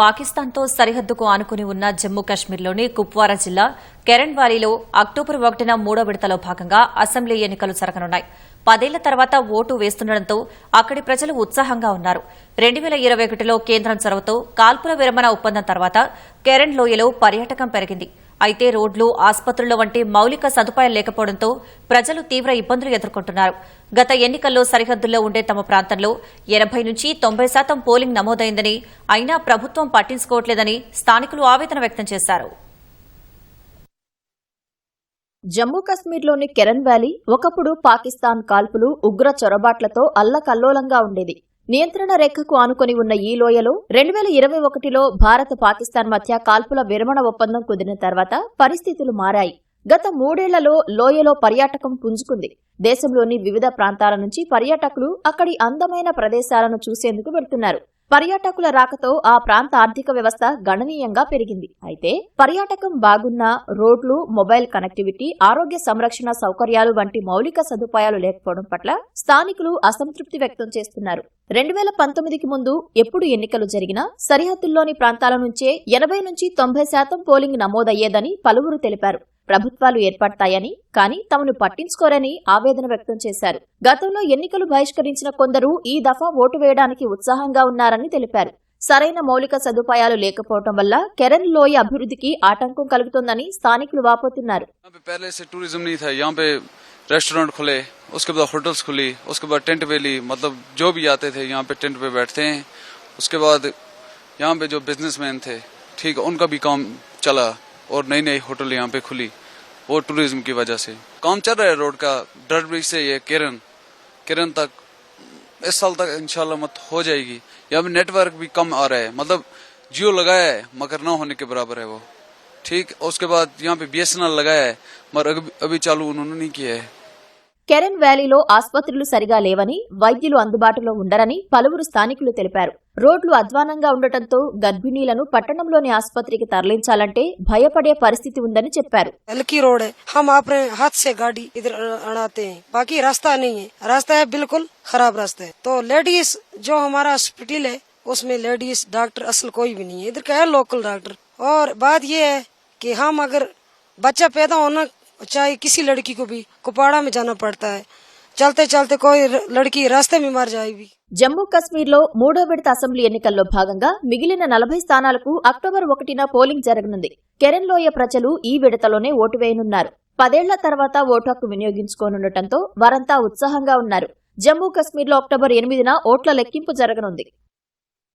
పాకిస్తాన్తో సరిహద్దుకు ఆనుకుని ఉన్న జమ్మూ కాశ్మీర్లోని కుప్వారా జిల్లా కెరణ్ వాలీలో అక్టోబర్ ఒకటిన మూడో విడతలో భాగంగా అసెంబ్లీ ఎన్నికలు జరగనున్నాయి. పదేళ్ళ తర్వాత ఓటు వేస్తుండటంతో అక్కడి ప్రజలు ఉత్సాహంగా ఉన్నారు. రెండు వేల ఇరవై ఒకటిలో కేంద్రం చొరవతో కాల్పుల విరమణ ఒప్పందం తర్వాత కెరణ్ లోయలో పర్యాటకం పెరిగింది. అయితే రోడ్లు ఆసుపత్రుల వంటి మౌలిక సదుపాయాలు లేకపోవడంతో ప్రజలు తీవ్ర ఇబ్బందులు ఎదుర్కొంటున్నారు. గత ఎన్నికల్లో సరిహద్దుల్లో ఉండే తమ ప్రాంతంలో ఎనభై నుంచి తొంభై శాతం పోలింగ్ నమోదైందని అయినా ప్రభుత్వం పట్టించుకోవట్లేదని స్థానికులు ఆవేదన వ్యక్తం చేశారు. జమ్మూ కశ్మీర్లోని కెరన్ వ్యాలీ ఒకప్పుడు పాకిస్తాన్ కాల్పులు ఉగ్ర చొరబాట్లతో అల్లకల్లోలంగా ఉండేది. నియంత్రణ రేఖకు ఆనుకొని ఉన్న ఈ లోయలో రెండు వేల ఇరవై ఒకటిలో భారత్ పాకిస్తాన్ మధ్య కాల్పుల విరమణ ఒప్పందం కుదిరిన తర్వాత పరిస్థితులు మారాయి. గత మూడేళ్ళలో లోయలో పర్యాటకం పుంజుకుంది. దేశంలోని వివిధ ప్రాంతాల నుంచి పర్యాటకులు అక్కడి అందమైన ప్రదేశాలను చూసేందుకు వెళ్తున్నారు. పర్యాటకుల రాకతో ఆ ప్రాంత ఆర్థిక వ్యవస్థ గణనీయంగా పెరిగింది. అయితే పర్యాటకం బాగున్నా రోడ్లు మొబైల్ కనెక్టివిటీ ఆరోగ్య సంరక్షణ సౌకర్యాలు వంటి మౌలిక సదుపాయాలు లేకపోవడం పట్ల స్థానికులు అసంతృప్తి వ్యక్తం చేస్తున్నారు. రెండు వేల పంతొమ్మిదికి ముందు ఎప్పుడు ఎన్నికలు జరిగినా సరిహద్దుల్లోని ప్రాంతాల నుంచే ఎనభై నుంచి తొంభై శాతం పోలింగ్ నమోదయ్యేదని పలువురు తెలిపారు. ప్రభుత్వాలు ఏర్పడతాయని కానీ తమను పట్టించుకోరని ఆవేదన వ్యక్తం చేశారు గతంలో ఎన్నికలు బహిష్కరించిన కొందరు ఈ దఫా ఓటు వేయడానికి ఉత్సాహంగా ఉన్నారని తెలిపారు సరైన మౌలిక సదుపాయాలు లేకపోవడం వల్ల కెరన్ లోయ అభివృద్ధికి ఆటంకం కలుగుతోందని స్థానికులు వాపోతున్నారు यहाँ पे पहले से टूरिज्म नहीं था यहाँ पे रेस्टोरेंट खुले उसके बाद होटल्स खुली उसके बाद टेंट वैली मतलब जो भी आते थे यहाँ पे टेंट पे बैठते हैं उसके बाद यहाँ पे जो बिजनेसमैन थे ठीक उनका भी काम चला और नई नई होटल यहाँ पे खुली वो टूरिज़्म की वजह से। काम चल रहा है रोड का। डर ब्रिज से ये केरन केरन तक, इस साल तक इंशाल्लाह मत हो जाएगी। यहाँ पे नेटवर्क भी कम आ रहा है। मतलब जियो लगाया है, मगर ना होने के बराबर है वो। ठीक, उसके बाद यहाँ पे बीएसएनएल लगाया है, मगर अभी चालू उन्होंने नहीं किया है। కెరెన్ వ్యాలీలో ఆసుపత్రులు సరిగా లేవని వైద్యులు అందుబాటులో ఉండరని పలువురు స్థానికులు తెలిపారు రోడ్లు అధ్వానంగా ఉండటంతో గర్భిణీలను పట్టణంలోని ఆసుపత్రికి తరలించాలంటే భయపడే పరిస్థితి ఉందని చెప్పారు हल्की रोड है हम अपने हाथ से गाड़ी इधर अड़ाते हैं बाकी रास्ता नहीं है रास्ता है बिल्कुल खराब रास्ता है तो लेडीज जो हमारा हॉस्पिटल है उसमें लेडीज डॉक्टर असल कोई भी नहीं है इधर का है लोकल डॉक्टर और बात ये है कि हम अगर बच्चा पैदा होना चाहे किसी लड़की को भी कुपाड़ा में जाना पड़ता है चलते चलते कोई लड़की रास्ते में मर जाएगी జమ్మూ కశ్మీర్లో మూడో విడత అసెంబ్లీ ఎన్నికల్లో భాగంగా మిగిలిన నలభై స్థానాలకు అక్టోబర్ ఒకటిన పోలింగ్ జరగనుంది కెరెన్ లోయ ప్రజలు ఈ విడతలోనే ఓటు వేయనున్నారు పదేళ్ల తర్వాత ఓటు హక్కు వినియోగించుకోనుండటంతో వారంతా ఉత్సాహంగా ఉన్నారు జమ్మూ కశ్మీర్లో అక్టోబర్ ఎనిమిదిన ఓట్ల లెక్కింపు జరగనుంది